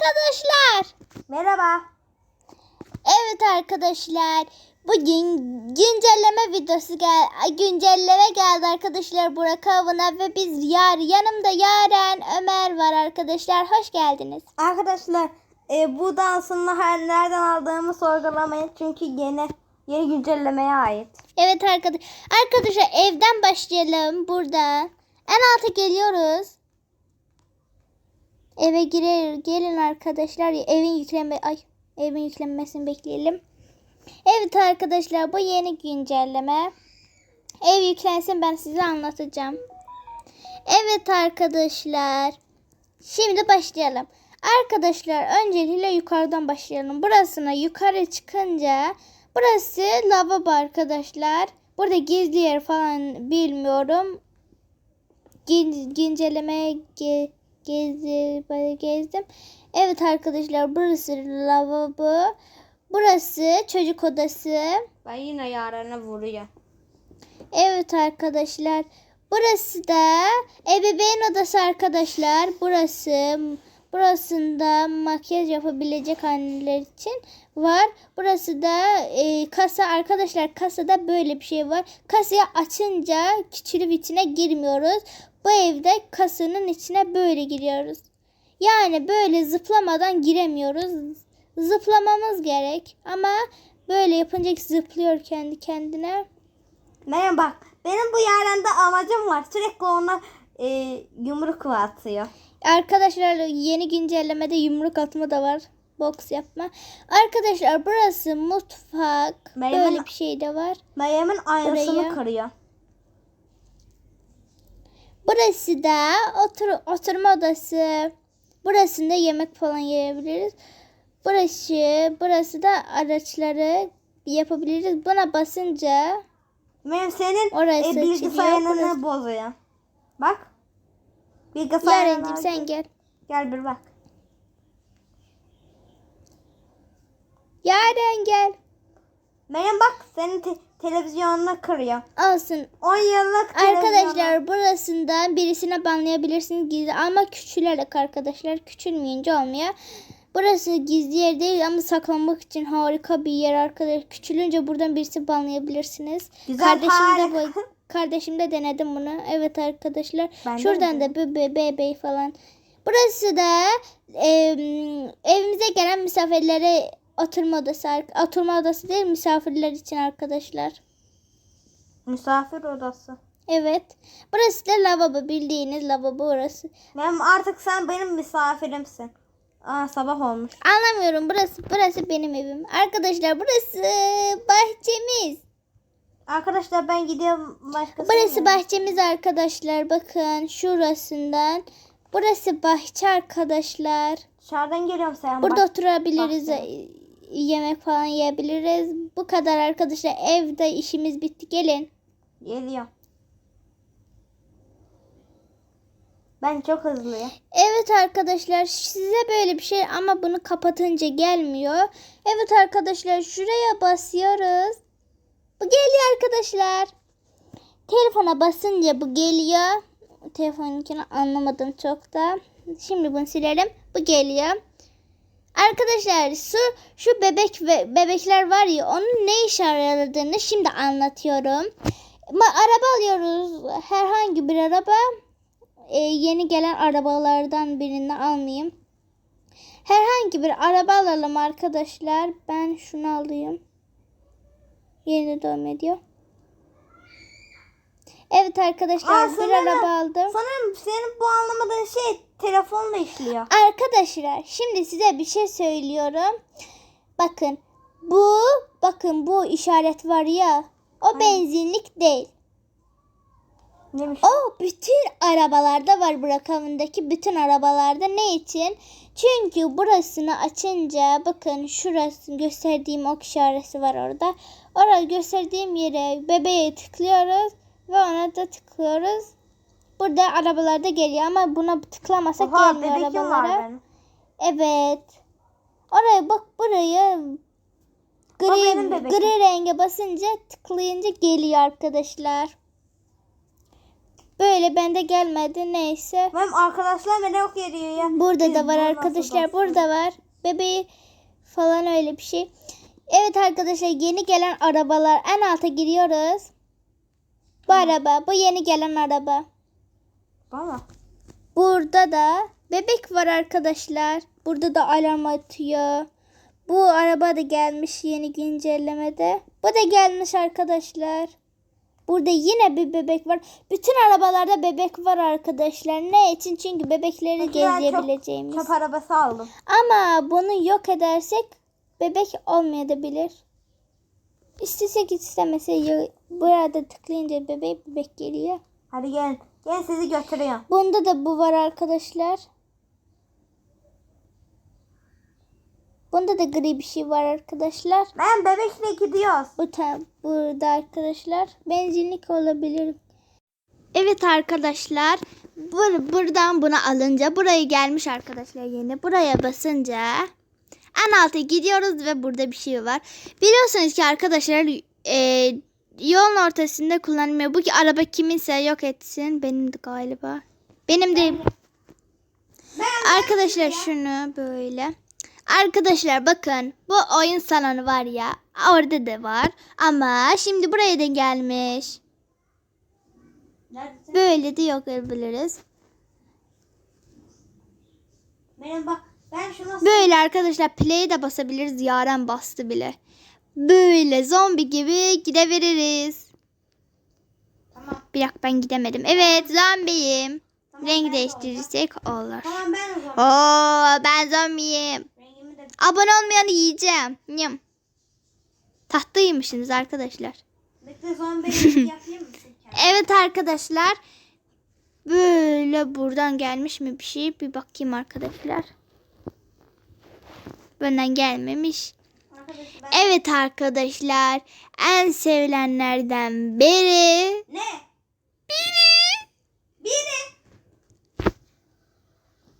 arkadaşlar. Merhaba. Evet arkadaşlar. Bugün güncelleme videosu gel güncelleme geldi arkadaşlar Burak Avına ve biz yar yanımda Yaren Ömer var arkadaşlar. Hoş geldiniz. Arkadaşlar e, bu dansını her nereden aldığımı sorgulamayın çünkü yeni yeni güncellemeye ait. Evet arkadaş arkadaşlar evden başlayalım burada. En alta geliyoruz. Eve girer gelin arkadaşlar evin yükleme ay evin yüklenmesini bekleyelim. Evet arkadaşlar bu yeni güncelleme. Ev yüklensin ben size anlatacağım. Evet arkadaşlar. Şimdi başlayalım. Arkadaşlar öncelikle yukarıdan başlayalım. Burasına yukarı çıkınca burası lavabo arkadaşlar. Burada gizli yer falan bilmiyorum. Gin, güncellemeye ge, böyle gezdim. Evet arkadaşlar burası lavabo. Burası çocuk odası. Ben yine yarana vuruyor. Evet arkadaşlar. Burası da ebeveyn odası arkadaşlar. Burası burasında makyaj yapabilecek anneler için var. Burası da e, kasa arkadaşlar. Kasada böyle bir şey var. Kasayı açınca küçülü içine girmiyoruz. Bu evde kasanın içine böyle giriyoruz. Yani böyle zıplamadan giremiyoruz. Zıplamamız gerek ama böyle yapınca zıplıyor kendi kendine. Meryem bak benim bu yarende amacım var. Sürekli ona e, yumruk atıyor. Arkadaşlar yeni güncellemede yumruk atma da var. Boks yapma. Arkadaşlar burası mutfak. Meryem'in- Böyle bir şey de var. Meryem'in aynasını Burayı- kırıyor. Burası da otur oturma odası. Burasında yemek falan yiyebiliriz. Burası, burası da araçları yapabiliriz. Buna basınca Meryem senin Orası e, bilgisayarını burası- bozuyor. Bak. Bilgisayarını Yarencim sen gel. Gel bir bak. Yaren gel. Meryem bak senin televizyonunu kırıyor. Olsun. 10 yıllık Arkadaşlar burasından birisine banlayabilirsiniz gizli ama küçülerek arkadaşlar küçülmeyince olmuyor. Burası gizli yer değil ama saklanmak için harika bir yer arkadaşlar. Küçülünce buradan birisi banlayabilirsiniz. Güzel, kardeşim de harika. bu kardeşim de denedim bunu. Evet arkadaşlar. Ben de Şuradan da bebe bebe falan. Burası da em, evimize gelen misafirlere oturma odası. Oturma odası değil misafirler için arkadaşlar. Misafir odası. Evet. Burası da lavabo. Bildiğiniz lavabo orası. Meryem artık sen benim misafirimsin. Aa sabah olmuş. Anlamıyorum. Burası burası benim evim. Arkadaşlar burası bahçemiz. Arkadaşlar ben gidiyorum başka Burası bahçemiz arkadaşlar. Bakın şurasından. Burası bahçe arkadaşlar. Dışarıdan geliyorum sen. Burada oturabiliriz. bahçe. Yemek falan yiyebiliriz. Bu kadar arkadaşlar. Evde işimiz bitti. Gelin. Geliyor. Ben çok hızlıyım. Evet arkadaşlar size böyle bir şey ama bunu kapatınca gelmiyor. Evet arkadaşlar şuraya basıyoruz. Bu geliyor arkadaşlar. Telefona basınca bu geliyor. Telefonunkini anlamadım çok da. Şimdi bunu silelim. Bu geliyor. Arkadaşlar şu şu bebek ve bebekler var ya onun ne işe yaradığını şimdi anlatıyorum. Ma- Araba alıyoruz. Herhangi bir araba e, yeni gelen arabalardan birini almayayım. Herhangi bir araba alalım arkadaşlar. Ben şunu alayım. Yeni devam ediyor. Evet arkadaşlar Aa, bir sanırım- araba aldım. Sanırım senin bu anlamadığın şey telefonla işliyor. Arkadaşlar şimdi size bir şey söylüyorum. Bakın bu bakın bu işaret var ya o benzinlik değil. Neymiş? O bütün arabalarda var Burakavındaki bütün arabalarda. Ne için? Çünkü burasını açınca bakın şurası gösterdiğim ok işareti var orada. Orada gösterdiğim yere bebeğe tıklıyoruz ve ona da tıklıyoruz. Burada arabalarda geliyor ama buna tıklamasak Oha gelmiyor arabalara. Evet. Oraya bak buraya gri, gri renge basınca tıklayınca geliyor arkadaşlar. Böyle bende gelmedi neyse. Benim arkadaşlar merak ediyor ya. Burada Biz da var arkadaşlar. Burada var. Bebeği falan öyle bir şey. Evet arkadaşlar yeni gelen arabalar. En alta giriyoruz. Bu araba. Bu yeni gelen araba. Bana. Burada da bebek var arkadaşlar. Burada da alarm atıyor. Bu araba da gelmiş yeni güncellemede. Bu da gelmiş arkadaşlar. Burada yine bir bebek var. Bütün arabalarda bebek var arkadaşlar. Ne için? Çünkü bebekleri Peki ben çok gezdirebileceğimiz. Çöp arabası aldım. Ama bunu yok edersek bebek olmayabilir. İstesek istemese yo- burada tıklayınca bebek bebek geliyor. Hadi gelin. Gelin sizi götürüyorum. Bunda da bu var arkadaşlar. Bunda da gri bir şey var arkadaşlar. Ben bebekle gidiyoruz. Bu ta burada arkadaşlar. Benzinlik olabilir. Evet arkadaşlar. Bu, buradan bunu alınca buraya gelmiş arkadaşlar yeni. Buraya basınca en alta gidiyoruz ve burada bir şey var. Biliyorsunuz ki arkadaşlar e, yolun ortasında kullanılmıyor. Bu ki araba kiminse yok etsin. Benim de galiba. Benim de Arkadaşlar şunu böyle. Arkadaşlar bakın bu oyun salonu var ya orada da var ama şimdi buraya da gelmiş. Böyle de yok edebiliriz. Benim bak ben şuna Böyle arkadaşlar play'e de basabiliriz. Yaren bastı bile. Böyle zombi gibi gidebiliriz. Tamam. Bir dakika ben gidemedim. Evet zombiyim. Tamam, de değiştirirsek olur. Tamam ben zaman. Oo ben zombiyim. De Abone olmayanı yiyeceğim. Yım. Tahtaymışsınız arkadaşlar. bekle zaman ben yapayım mı? Evet arkadaşlar. Böyle buradan gelmiş mi bir şey? Bir bakayım arkadaşlar. Benden gelmemiş. Evet arkadaşlar. En sevilenlerden biri. Ne? Biri. Biri.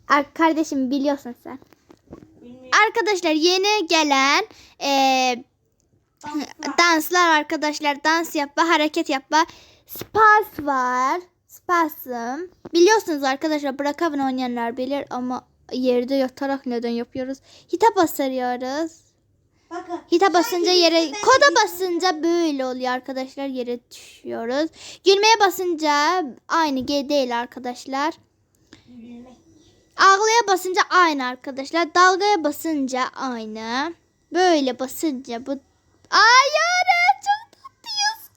Ar- Kardeşim biliyorsun sen. Bilmiyorum. Arkadaşlar yeni gelen eee Danslar. danslar arkadaşlar dans yapma hareket yapma spas var spasm biliyorsunuz arkadaşlar bırakavın oynayanlar bilir ama yerde yatarak neden yapıyoruz hitap basarıyoruz Bakın. hitap basınca yere ben koda basınca böyle oluyor arkadaşlar yere düşüyoruz gülmeye basınca aynı G değil arkadaşlar Gülmek. Ağlaya basınca aynı arkadaşlar. Dalgaya basınca aynı. Böyle basınca bu... Ay Yaren çok tatlıyız.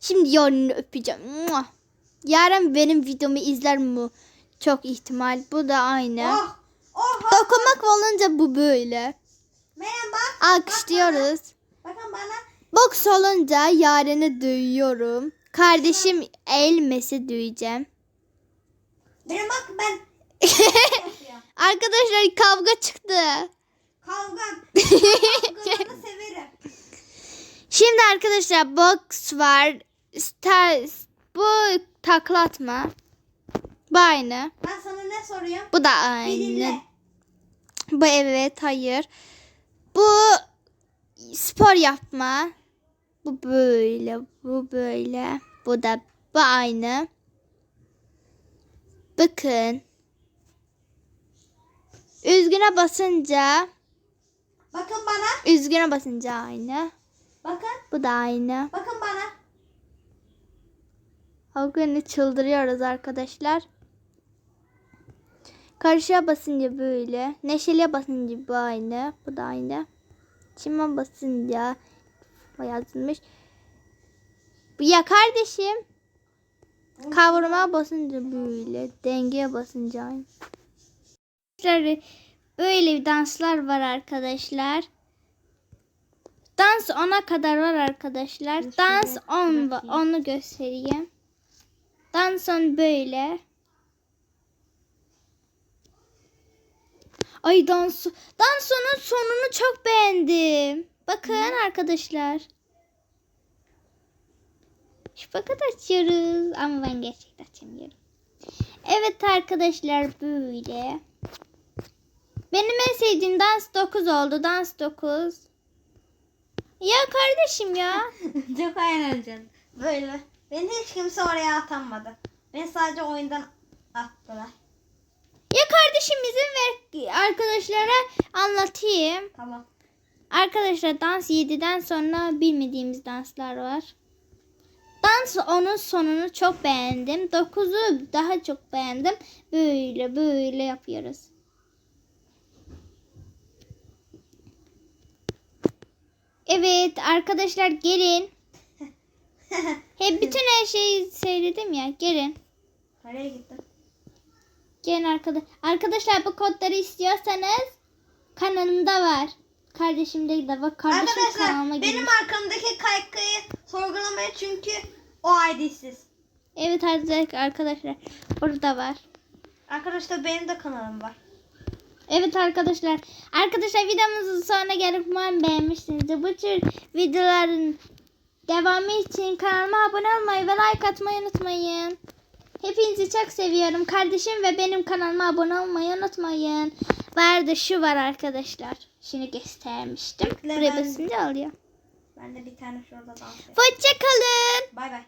Şimdi Yaren'i öpeceğim. Mua. Yaren benim videomu izler mi? Çok ihtimal. Bu da aynı. Oh. Oh. Dokunmak olunca bu böyle. Bak. Alkışlıyoruz. Bakın bana. Boks olunca Yaren'i duyuyorum. Kardeşim elmesi duyacağım. Benim bak ben. Arkadaşlar kavga çıktı. Kavga. Kavgalarını severim. Şimdi arkadaşlar box var. Star, bu takla atma. Bu aynı. Ben sana ne soruyorum? Bu da aynı. dinle. Bu evet hayır. Bu spor yapma. Bu böyle. Bu böyle. Bu da bu aynı. Bakın. Üzgüne basınca Bakın bana. üzgüne basınca aynı. Bakın. Bu da aynı. Bakın bana. Günü çıldırıyoruz arkadaşlar. Karşıya basınca böyle. Neşeliye basınca bu aynı. Bu da aynı. Çime basınca yazılmış. Bu ya kardeşim. Kavurma basınca böyle. Dengeye basınca aynı. Böyle danslar var arkadaşlar. Dans 10'a kadar var arkadaşlar. Dans 10 va- onu göstereyim. Dans 10 böyle. Ay dans dansonun sonunu çok beğendim. Bakın arkadaşlar. Şu açıyoruz ama ben gerçekten açamıyorum. Evet arkadaşlar böyle. Benim en sevdiğim dans 9 oldu. Dans 9. Ya kardeşim ya. Çok eğlenceli. Böyle. Beni hiç kimse oraya atamadı. Beni sadece oyundan attılar. Ya kardeşim izin ver arkadaşlara anlatayım. Tamam. Arkadaşlar dans 7'den sonra bilmediğimiz danslar var. Dans onun sonunu çok beğendim. 9'u daha çok beğendim. Böyle böyle yapıyoruz. Evet arkadaşlar gelin. Hep bütün her şeyi söyledim ya. Gelin. Nereye gittin? Gelin arkadaş. Arkadaşlar bu kodları istiyorsanız kanalımda var. Kardeşimde de var. Kardeşim Arkadaşlar benim arkamdaki kaykayı sorgulamayın çünkü o ID'siz. Evet arkadaşlar burada var. Arkadaşlar benim de kanalım var. Evet arkadaşlar. Arkadaşlar videomuzun sonuna gelip umarım beğenmişsinizdir. Bu tür videoların devamı için kanalıma abone olmayı ve like atmayı unutmayın. Hepinizi çok seviyorum. Kardeşim ve benim kanalıma abone olmayı unutmayın. Vardı şu var arkadaşlar. Şunu göstermiştim. Buraya basınca alıyor. Ben de bir tane şurada dans edeyim. Hoşçakalın. Bay bay.